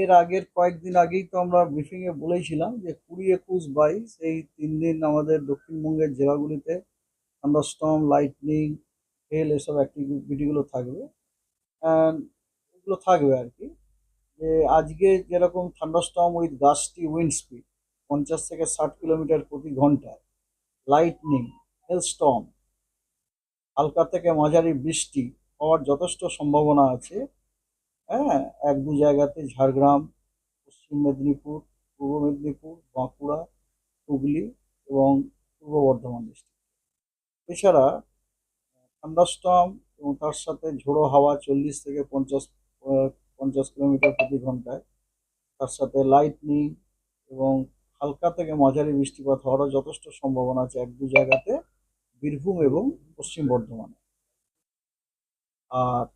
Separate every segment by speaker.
Speaker 1: এর আগের কয়েকদিন আগেই তো আমরা ব্রিফিং এ বলেছিলাম যে কুড়ি একুশ বাইশ, এই তিন দিন আমাদের দক্ষিণবঙ্গের জেলাগুলিতে থান্ডারস্টর্ম লাইটনিং হেল এসব অ্যাক্টিভিটিগুলো থাকবে। অ্যান্ড এগুলো থাকবে আর কি। যে আজকে যেরকম thunderstorm with gusty wind speed পঞ্চাশ থেকে ষাট কিলোমিটার প্রতি ঘন্টায় লাইটনিং হেলস্টর্ম হালকা থেকে মাঝারি বৃষ্টি হওয়ার যথেষ্ট সম্ভাবনা আছে। হ্যাঁ এক দু জায়গাতে ঝাড়গ্রাম, পশ্চিম মেদিনীপুর, পূর্ব মেদিনীপুর, বাঁকুড়া, হুগলি এবং পূর্ব বর্ধমান ডিস্ট্রিক্ট। এছাড়া থান্ডারস্টর্ম এবং তার সাথে ঝোড়ো হাওয়া চল্লিশ থেকে পঞ্চাশ পঞ্চাশ কিলোমিটার প্রতি ঘন্টায়। তার সাথে লাইটনিং এবং হালকা থেকে মাঝারি বৃষ্টিপাত হওয়ারও যথেষ্ট সম্ভাবনা আছে এক দু জায়গাতে বীরভূম এবং পশ্চিম বর্ধমানে। আর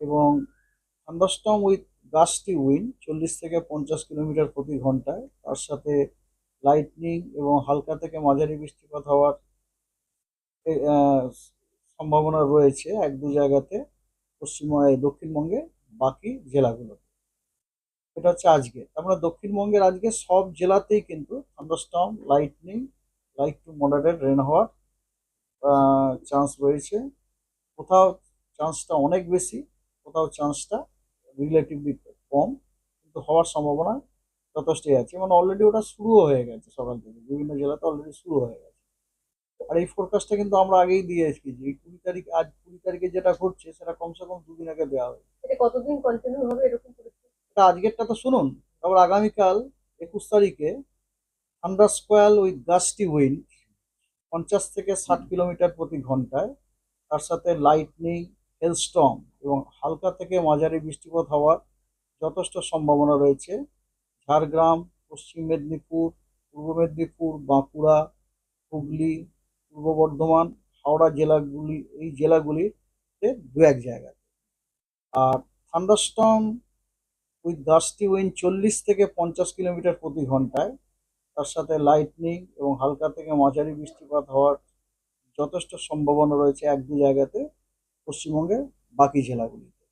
Speaker 1: এবং থান্ডারস্টর্ম উইথ গাস্টি উইন্ড চল্লিশ থেকে পঞ্চাশ কিলোমিটার প্রতি ঘন্টায়। তার সাথে লাইটনিং এবং হালকা থেকে মাঝারি বৃষ্টিপাত হওয়ার সম্ভাবনা রয়েছে এক দু জায়গাতে পশ্চিম এই দক্ষিণবঙ্গে, বাকি জেলাগুলোতে। এটা হচ্ছে আজকে। আমরা দক্ষিণবঙ্গের আজকে সব জেলাতেই কিন্তু thunderstorm lightning light to moderate rain হওয়ার চান্স রয়েছে। কোথাও চান্সটা অনেক বেশি, কোথাও চান্সটা রিলেটিভলি কম কিন্তু হওয়ার সম্ভাবনা যথেষ্টই আছে। মানে অলরেডি ওটা শুরু হয়ে গেছে সকাল থেকে। বিভিন্ন জেলাতে অলরেডি শুরু হয়ে গেছে। আর এই ফোরকাস্টটা কিন্তু আমরা আগেই দিয়ে এসেছি যে কুড়ি তারিখ আজ কুড়ি তারিখে যেটা ঘটছে সেটা কমসে কম দুদিন আগে দেওয়া হয়েছে।
Speaker 2: কতদিন কন্টিনিউ হবে এরকম
Speaker 1: এটা আজকেরটা তো শুনুন তারপর আগামীকাল একুশ তারিখে thunder squall with gusty wind পঞ্চাশ থেকে ষাট কিলোমিটার প্রতি ঘন্টায়। তার সাথে লাইটনিং হেলস্টর্ম এবং হালকা থেকে মাঝারি বৃষ্টিপাত হওয়ার যথেষ্ট সম্ভাবনা রয়েছে। ঝাড়গ্রাম, পশ্চিম মেদিনীপুর, পূর্ব মেদিনীপুর, বাঁকুড়া, হুগলি, পূর্ব বর্ধমান, হাওড়া জেলাগুলি, এই জেলাগুলিতে দু এক জায়গায় আর থান্ডারস্টর্ম উইথ গাস্টি উইন্ড চল্লিশ থেকে পঞ্চাশ কিলোমিটার প্রতি ঘন্টায়। তার সাথে লাইটনিং এবং হালকা থেকে মাঝারি বৃষ্টিপাত হওয়ার যথেষ্ট সম্ভাবনা রয়েছে এক দু জায়গাতে। পশ্চিমবঙ্গের বাকি জেলাগুলিতে।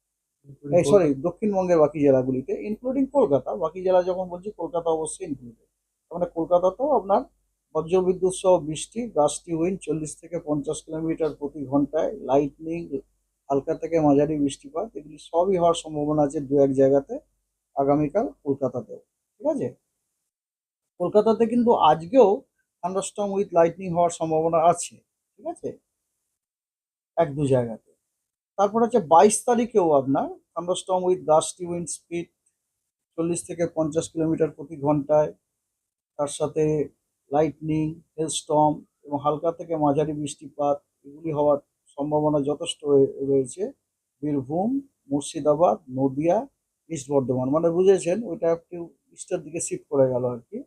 Speaker 1: সরি দক্ষিণবঙ্গের বাকি জেলাগুলিতে ইনক্লুডিং কলকাতা। বাকি জেলা যখন বলছি কলকাতা অবশ্যই ইনক্লুডেড মানে কলকাতাতেও আপনার বজ্রবিদ্যুৎ সহ বৃষ্টি গাছটি উইন্ড চল্লিশ থেকে পঞ্চাশ কিলোমিটার প্রতি ঘন্টায় লাইটনিং হালকা থেকে মাঝারি বৃষ্টিপাত এগুলি সবই হওয়ার সম্ভাবনা আছে দু এক জায়গাতে আগামীকাল কলকাতাতেও। ঠিক আছে? কলকাতাতে কিন্তু আজকেও থান্ডারস্টর্ম উইথ লাইটনিং হওয়ার সম্ভাবনা আছে। ঠিক আছে? এক দু জায়গাতে। তারপর হচ্ছে বাইশ তারিখেও আপনার thunderstorm with gusty wind speed চল্লিশ থেকে পঞ্চাশ কিলোমিটার প্রতি ঘন্টায়। তার সাথে লাইটনিং হেলস্টর্ম এবং হালকা থেকে মাঝারি বৃষ্টিপাত এগুলি হওয়ার সম্ভাবনা যথেষ্ট রয়েছে। বীরভূম, মুর্শিদাবাদ, নদিয়া, ইস্ট বর্ধমান। মানে বুঝেছেন, ওইটা একটু ইস্টের দিকে শিফট করে গেল আর কি।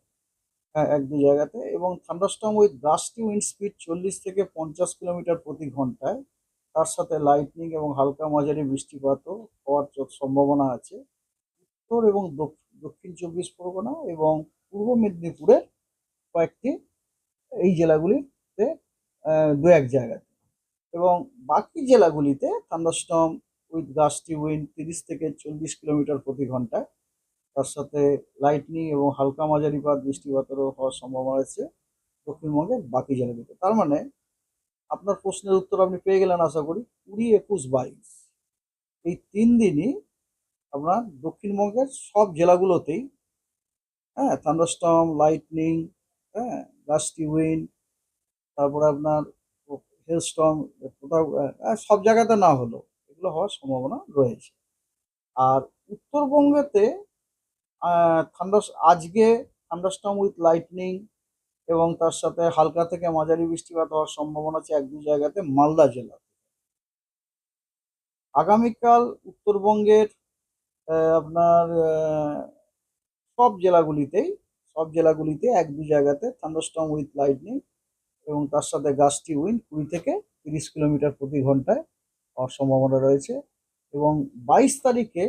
Speaker 1: হ্যাঁ এক দু জায়গাতে। এবং thunderstorm with gusty wind speed চল্লিশ থেকে পঞ্চাশ কিলোমিটার প্রতি ঘন্টায়। তার সাথে লাইটনিং এবং হালকা মাঝারি বৃষ্টিপাতও হওয়ার সম্ভাবনা আছে। উত্তর এবং দক- দক্ষিণ চব্বিশ পরগনা এবং পূর্ব মেদিনীপুরের কয়েকটি এই জেলাগুলিতে দু এক জায়গাতে। এবং বাকি জেলাগুলিতে থান্ডারস্টর্ম উইথ গাস্টি উইন্ড তিরিশ থেকে চল্লিশ কিলোমিটার প্রতি ঘন্টায়। তার সাথে লাইটনিং এবং হালকা মাঝারিপাত বৃষ্টিপাতেরও হওয়ার সম্ভাবনা আছে দক্ষিণবঙ্গের বাকি জেলাগুলিতে। তার মানে আপনার প্রশ্নের উত্তর আপনি পেয়ে গেলেন আশা করি কুড়ি একুশ বাইশ। এই তিন দিনই আপনার দক্ষিণবঙ্গের সব জেলাগুলোতেই হ্যাঁ থান্ডারস্টর্ম লাইটনিং হ্যাঁ গাস্টি উইন্ড তারপরে আপনার হেলস্টর্ম কোথাও সব জায়গাতে না হলো এগুলো হওয়ার সম্ভাবনা রয়েছে। আর উত্তরবঙ্গেতে ঠান্ডা আজকে থান্ডারস্টর্ম উইথ লাইটনিং এবং তার সাথে হালকা থেকে মাঝারি বৃষ্টিপাত হওয়ার সম্ভাবনা আছে এক দু জায়গাতে মালদা জেলা আগামীকাল উত্তরবঙ্গের আপনার সব জেলাগুলিতেই, সব জেলাগুলিতে এক দু জায়গাতে থান্ডারস্টর্ম উইথ লাইটনিং এবং তার সাথে গাছটি উইন্ড কুড়ি থেকে তিরিশ কিলোমিটার প্রতি ঘন্টায় হওয়ার সম্ভাবনা রয়েছে এবং বাইশ তারিখে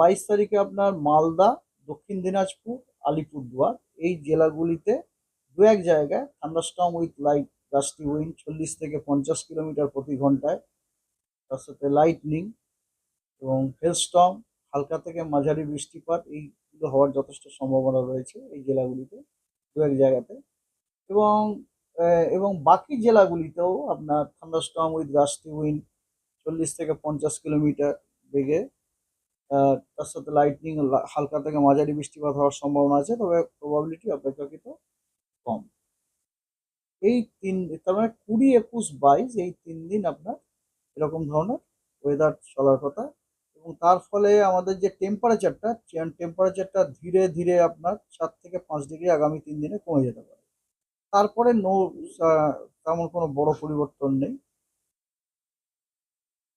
Speaker 1: বাইশ তারিখে আপনার মালদা, দক্ষিণ দিনাজপুর আলিপুরদুয়ার, এই জেলাগুলিতে দু এক জায়গায় thunderstorm with light gusty wind চল্লিশ থেকে পঞ্চাশ কিলোমিটার প্রতি ঘন্টায়, তার সাথে লাইটনিং এবং হেলস্টর্ম হালকা থেকে মাঝারি বৃষ্টিপাত, এইগুলো হওয়ার যথেষ্ট সম্ভাবনা রয়েছে এই জেলাগুলিতে দু এক জায়গাতে। এবং এবং বাকি জেলাগুলিতেও আপনার থান্ডারস্টর্ম উইথ গাস্টি উইন্ড চল্লিশ থেকে পঞ্চাশ কিলোমিটার বেগে তার সাথে লাইটনিং হালকা থেকে মাঝারি বৃষ্টিপাত হওয়ার সম্ভাবনা আছে, তবে প্রবাবিলিটি অপেক্ষাকৃত কম। এই তিন, তার মানে কুড়ি একুশ বাইশ, এই তিন দিন আপনার এরকম ধরনের ওয়েদার চলার কথা। এবং তার ফলে আমাদের যে টেম্পারেচারটা টেম্পারেচারটা ধীরে ধীরে আপনার সাত থেকে পাঁচ ডিগ্রি আগামী তিন দিনে কমে যেতে পারে। তারপরে নো তেমন কোনো বড় পরিবর্তন নেই।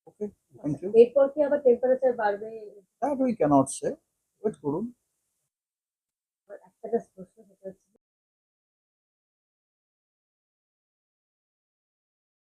Speaker 1: ওকে থ্যাংক ইউ
Speaker 2: এরপর কি আবার টেম্পারেচার বাড়বে?
Speaker 1: That we cannot say wait করুন।
Speaker 2: একটা প্রশ্ন হচ্ছে